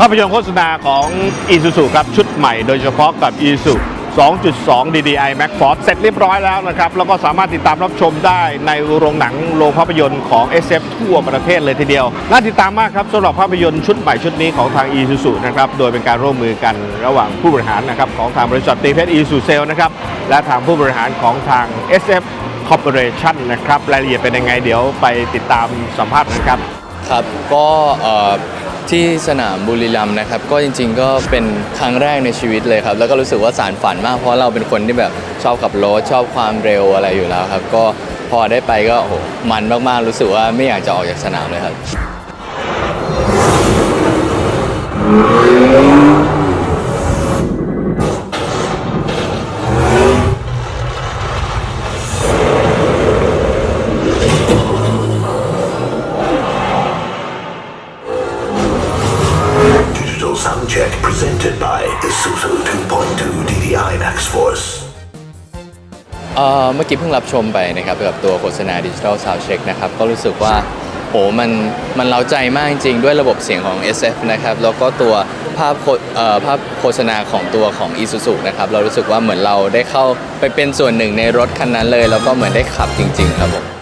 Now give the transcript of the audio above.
ภาพยนตร์โฆษณาของ i s u z u ครับชุดใหม่โดยเฉพาะกับ i s u 2.2 DDI Max Force เสร็จเรียบร้อยแล้วนะครับ แล้วก็สามารถติดตามรับชมได้ในโรงหนังโรงภาพยนตร์ของ SF ทั่วประเทศเลยทีเดียว น่าติดตามมากครับสำหรับภาพยนตร์ชุดใหม่ชุดนี้ของทาง i s u z u นะครับ โดยเป็นการร่วมมือกันระหว่างผู้บริหารนะครับของทางบริษัทตีเพชร i s u z u นะครับ และทางผู้บริหารของทาง SF Corporation นะครับ รายละเอียดเป็นยังไงเดี๋ยวไปติดตามสัมภาษณ์นะครับ ครับ ก็ ที่สนามบุรีรัมย์นะครับก็จริง ๆ ก็เป็นครั้งแรกในชีวิตเลยครับ แล้วก็รู้สึกว่าสารฝันมากเพราะเราเป็นคนที่แบบชอบขับรถชอบความเร็วอะไรอยู่แล้วครับ ก็พอได้ไปก็โอ้โหมันมากๆรู้สึกว่าไม่อยากจะออกจากสนามเลยครับ Sound check presented by Isuzu 2.2 DDI Max Force. เอ่อเมื่อกี้เพิ่งรับชมไปนะครับกับตัวโฆษณาดิจิทัลซาวเช็คนะครับ ก็รู้สึกว่าโหมันมันเล้าใจมากจริงๆ ด้วยระบบเสียงของ SF นะครับ แล้วก็ตัวภาพโฆเอ่อภาพโฆษณาของตัวของ Isuzu นะครับ เรารู้สึกว่าเหมือนเราได้เข้าไปเป็นส่วนหนึ่งในรถคันนั้นเลย แล้วก็เหมือนได้ขับจริง ๆ ครับผม